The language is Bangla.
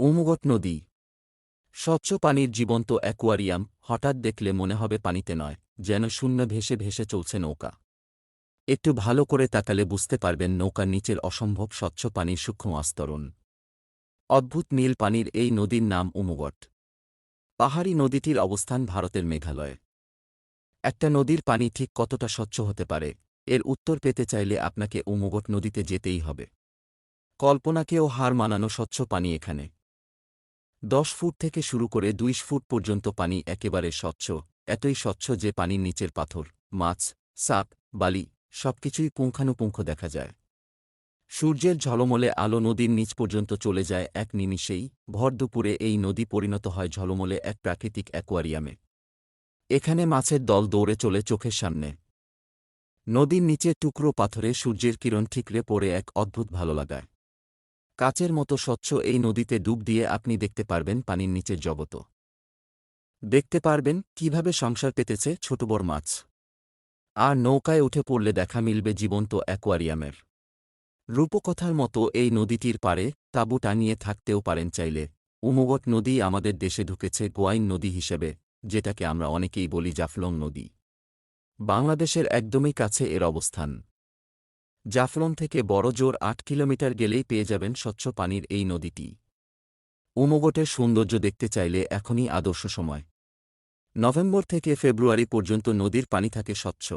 উমগট নদী। স্বচ্ছ পানির জীবন্ত অ্যাকোয়ারিয়াম হঠাৎ দেখলে মনে হবে পানিতে নয়, যেন শূন্য ভেসে ভেসে চলছে নৌকা। একটু ভালো করে তাকালে বুঝতে পারবেন নৌকার নিচের অসম্ভব স্বচ্ছ পানির সূক্ষ্ম আস্তরণ। অদ্ভুত নীল পানির এই নদীর নাম উমগট। পাহাড়ি নদীটির অবস্থান ভারতের মেঘালয়ে। একটা নদীর পানি ঠিক কতটা স্বচ্ছ হতে পারে, এর উত্তর পেতে চাইলে আপনাকে উমগট নদীতে যেতেই হবে। কল্পনাকেও হার মানানো স্বচ্ছ পানি এখানে। দশ ফুট থেকে শুরু করে দুইশ ফুট পর্যন্ত পানি একেবারে স্বচ্ছ, এতই স্বচ্ছ যে পানির নিচের পাথর, মাছ, সাপ, বালি, সবকিছুই পুঙ্খানুপুঙ্খ দেখা যায়। সূর্যের ঝলমলে আলো নদীর নিচ পর্যন্ত চলে যায় এক নিমিষেই, ভর দুপুরে এই নদী পরিণত হয় ঝলমলে এক প্রাকৃতিক অ্যাকোয়ারিয়ামে। এখানে মাছের দল দৌড়ে চলে চোখের সামনে। নদীর নিচে টুকরো পাথরে সূর্যের কিরণ ঠিকরে পড়ে এক অদ্ভুত ভালো লাগায় কাচের মতো স্বচ্ছ এই নদীতে ডুব দিয়ে আপনি দেখতে পারবেন পানির নিচের জগত। দেখতে পারবেন কীভাবে সংসার পেতেছে ছোট বড় মাছ। আর নৌকায় উঠে পড়লে দেখা মিলবে জীবন্ত অ্যাকোয়ারিয়ামের। রূপকথার মতো এই নদীটির পারে তাঁবু টানিয়ে থাকতেও পারেন চাইলে। উমগট নদী আমাদের দেশে ঢুকেছে গোয়াইন নদী হিসেবে, যেটাকে আমরা অনেকেই বলি জাফলং নদী। বাংলাদেশের একদমই কাছে এর অবস্থান। জাফলং থেকে বড় জোর আট কিলোমিটার গেলেই পেয়ে যাবেন স্বচ্ছ পানির এই নদীটি। উমগটের সৌন্দর্য দেখতে চাইলে এখনই আদর্শ সময়। নভেম্বর থেকে ফেব্রুয়ারি পর্যন্ত নদীর পানি থাকে স্বচ্ছ।